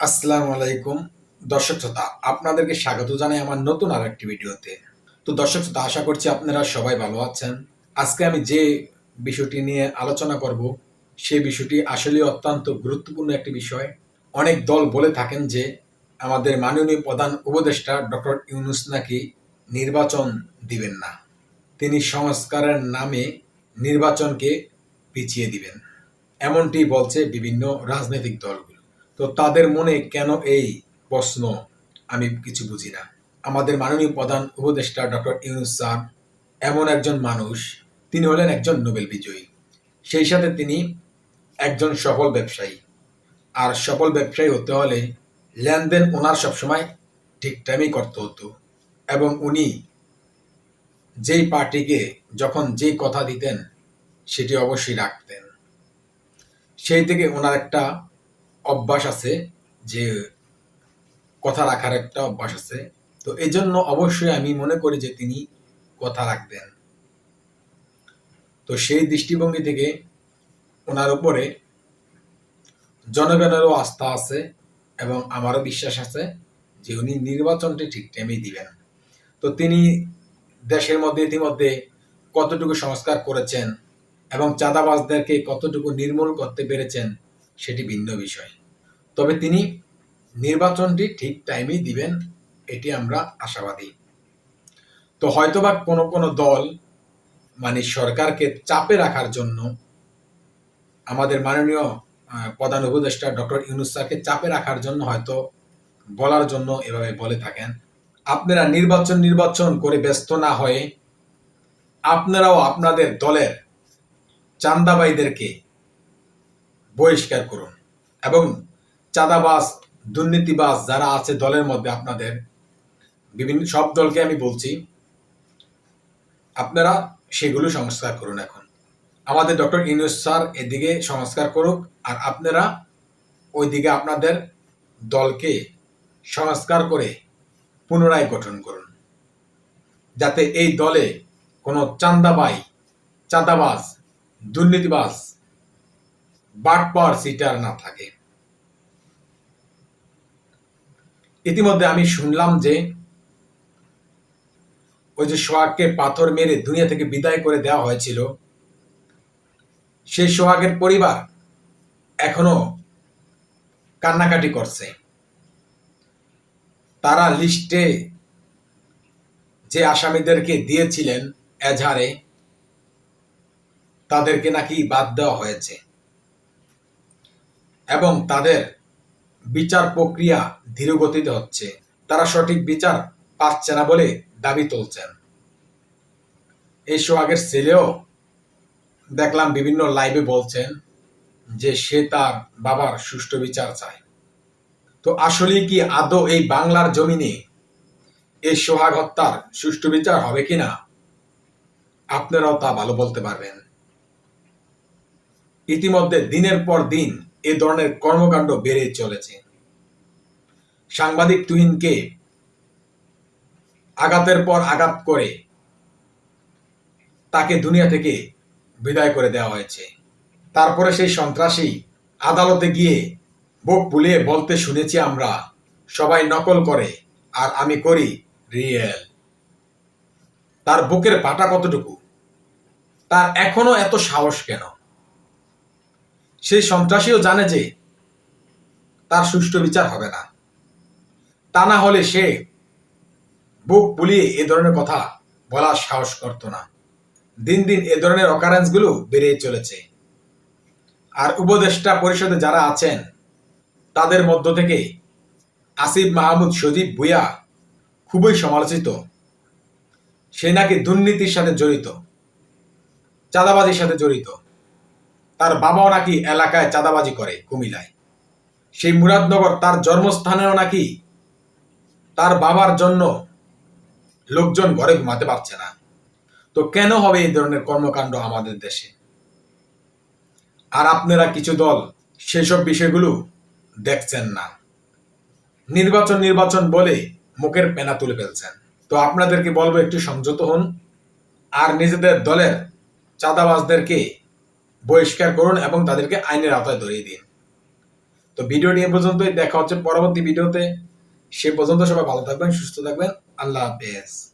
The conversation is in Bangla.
আসসালামু আলাইকুম, দর্শক শ্রোতা, আপনাদেরকে স্বাগত জানাই আমার নতুন আর একটি ভিডিওতে। তো দর্শক শ্রোতা, আশা করছি আপনারা সবাই ভালো আছেন। আজকে আমি যে বিষয়টি নিয়ে আলোচনা করব, সেই বিষয়টি আসলে অত্যন্ত গুরুত্বপূর্ণ একটি বিষয়। অনেক দল বলে থাকেন যে, আমাদের মাননীয় প্রধান উপদেষ্টা ডক্টর ইউনুস নাকি নির্বাচন দিবেন না। তিনি সংস্কারের নামে নির্বাচনকে পিছিয়ে দিবেন। এমনটি বলছে বিভিন্ন রাজনৈতিক দলগুলো। তো তাদের মনে কেন এই প্রশ্ন? আমি কিছু বুঝি না। আমাদের মাননীয় প্রধান উপদেষ্টা ডক্টর ইউনুস স্যার এমন একজন মানুষ, তিনি হলেন একজন নোবেল বিজয়ী। সেই সাথে তিনি একজন সফল ব্যবসায়ী। আর সফল ব্যবসায়ী হতে হলে লেনদেন ওনার সবসময় ঠিক টাইমেই করতে হতো। এবং উনি যেই পার্টিকে যখন যেই কথা দিতেন, সেটি অবশ্যই রাখতেন। সেই থেকে ওনার একটা অভ্যাস আছে যে কথা রাখার একটা অভ্যাস আছে। তো এই জন্য অবশ্যই আমি মনে করি যে তিনি কথা রাখবেন। তো সেই দৃষ্টিভঙ্গি থেকে ওনার উপরে জনগণেরও আস্থা আছে এবং আমারও বিশ্বাস আছে যে উনি নির্বাচনটি ঠিক টাইমেই দিবেন। তো তিনি দেশের মধ্যে ইতিমধ্যে কতটুকু সংস্কার করেছেন এবং চাঁদাবাজদেরকে কতটুকু নির্মূল করতে পেরেছেন সেটি ভিন্ন বিষয়। তবে তিনি নির্বাচনটি ঠিক টাইমেই দিবেন, এটি আমরা আশাবাদী। তো হয়তোবা কোনো কোনো দল মানে সরকারকে চাপে রাখার জন্য আমাদের মাননীয় প্রধান উপদেষ্টা ডক্টর ইউনুস স্যারকে চাপে রাখার জন্য হয়তো বলার জন্য এভাবে বলে থাকেন, আপনারা নির্বাচন নির্বাচন করে ব্যস্ত না হয়ে আপনারাও আপনাদের দলের চান্দাবাইদেরকে বহিষ্কার করুন। এবং চাঁদাবাজ, দুর্নীতিবাজ যারা আছে দলের মধ্যে আপনাদের, বিভিন্ন সব দলকে আমি বলছি, আপনারা সেগুলো সংস্কার করুন এখন। আমাদের ডক্টর ইউনুস স্যার এদিকে সংস্কার করুক, আর আপনারা ওইদিকে আপনাদের দলকে সংস্কার করে পুনরায় গঠন করুন। যাতে এই দলে কোনো চান্দাবাই চাঁদাবাজ, দুর্নীতিবাজ বাটপার সিটার না থাকে। ইতিমধ্যে আমি শুনলাম যে ওই যে সোহাগকে পাথর মেরে দুনিয়া থেকে বিদায় করে দেওয়া হয়েছিল, সেই সোহাগের পরিবার এখনও কান্নাকাটি করছে। তারা লিস্টে যে আসামিদেরকে দিয়েছিলেন এজাহারে তাদেরকে নাকি বাদ দেওয়া হয়েছে। এবং তাদের বিচার প্রক্রিয়া ধীরগতিতে হচ্ছে। তারা সঠিক বিচার পাচ্ছে না বলে দাবি তুলছেন। এই সোহাগের ছেলেও দেখলাম বিভিন্ন লাইভে বলছেন যে সে তার বাবার সুষ্ঠু বিচার চায়। তো আসলে কি আদৌ এই বাংলার জমিনে এই সোহাগ হত্যার সুষ্ঠু বিচার হবে কিনা? আপনারাও তা ভালো বলতে পারবেন। ইতিমধ্যে দিনের পর দিন এ ধরনের কর্মকাণ্ড বেড়ে চলেছে। সাংবাদিক তুহিনকে আঘাতের পর আঘাত করে তাকে দুনিয়া থেকে বিদায় করে দেওয়া হয়েছে। তারপরে সেই সন্ত্রাসী আদালতে গিয়ে বুক ফুলিয়ে বলতে শুনেছি আমরা, সবাই নকল করে আর আমি করি রিয়েল। তার বুকের পাটা কতটুকু? তার এখনও এত সাহস কেন? সেই সন্ত্রাসীও জানে যে তার সুষ্ঠু বিচার হবে না। তা না হলে সে বুক পুলিয়ে এ ধরনের কথা বলার সাহস করত না। দিন দিন এ ধরনের অকারেন্সগুলো বেড়ে চলেছে। আর উপদেষ্টা পরিষদে যারা আছেন, তাদের মধ্য থেকে আসিফ মাহমুদ সজীব ভুইয়া খুবই সমালোচিত। সে নাকি দুর্নীতির সাথে জড়িত, চাঁদাবাজির সাথে জড়িত। তার বাবাও নাকি এলাকায় চাঁদাবাজি করে কুমিলায় সেই মুরাদনগর তার জন্মস্থানেও নাকি তার বাবার জন্য লোকজন ঘরে ঘুমাতে পারছে না। তো কেন হবে এই ধরনের কর্মকাণ্ড আমাদের দেশে? আর আপনারা কিছু দল সেসব বিষয়গুলো দেখছেন না। নির্বাচন নির্বাচন বলে মুখের পেনা তুলে ফেলছেন। তো আপনাদেরকে বলব একটু সংযত হন। আর নিজেদের দলের চাঁদাবাজদেরকে বহিষ্কার করুন এবং তাদেরকে আইনের আওতায় ধরিয়ে দিন। তো ভিডিওটি এ পর্যন্তই। দেখা হচ্ছে পরবর্তী ভিডিওতে। সে পর্যন্ত সবাই ভালো থাকবেন, সুস্থ থাকবেন। আল্লাহ হাফেজ।